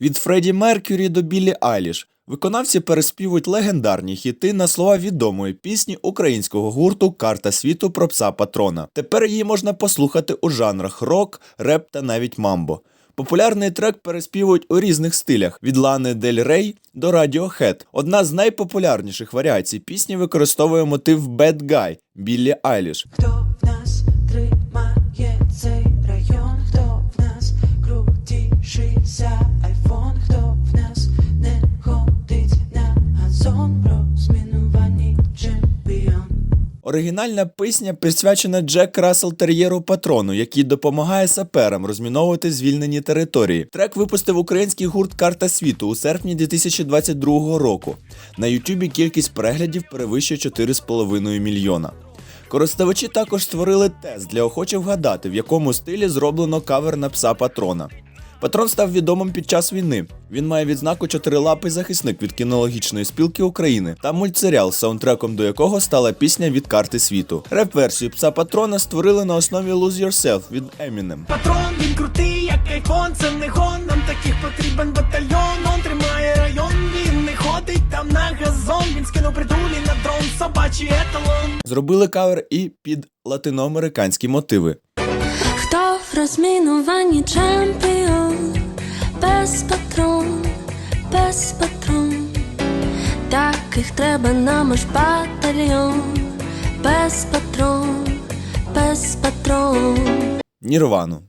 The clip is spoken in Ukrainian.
Від Фредді Меркюрі до Біллі Айліш виконавці переспівують легендарні хіти на слова відомої пісні українського гурту Карта світу про пса патрона. Тепер її можна послухати у жанрах рок, реп та навіть мамбо. Популярний трек переспівують у різних стилях від Лани Дель Рей до Radiohead. Одна з найпопулярніших варіацій пісні використовує мотив Bad Guy Біллі Айліш. Хто в нас тримає цей Оригінальна пісня присвячена Джек Рассел Тер'єру Патрону, який допомагає саперам розміновувати звільнені території. Трек випустив український гурт Карта світу у серпні 2022 року. На Ютубі кількість переглядів перевищує 4,5 мільйона. Користувачі також створили тест для охочих вгадати, в якому стилі зроблено кавер на пса патрона. Патрон став відомим під час війни. Він має відзнаку чотирилапий захисник від кінологічної спілки України та мультсеріал, саундтреком до якого стала пісня від карти світу. Реп-версію пса патрона створили на основі Lose Yourself від Eminem. Патрон, він крутий, як айфон, це не гон, нам таких потрібен батальйон, он тримає район, він не ходить там на газон, він скинув притулі на дрон, собачий еталон. Зробили кавер і під латиноамериканські мотиви. В розмінуванні чемпіон, без патрон, без патрон, таких треба нам аж батальйон, без патрон, без патрон. Нірвану.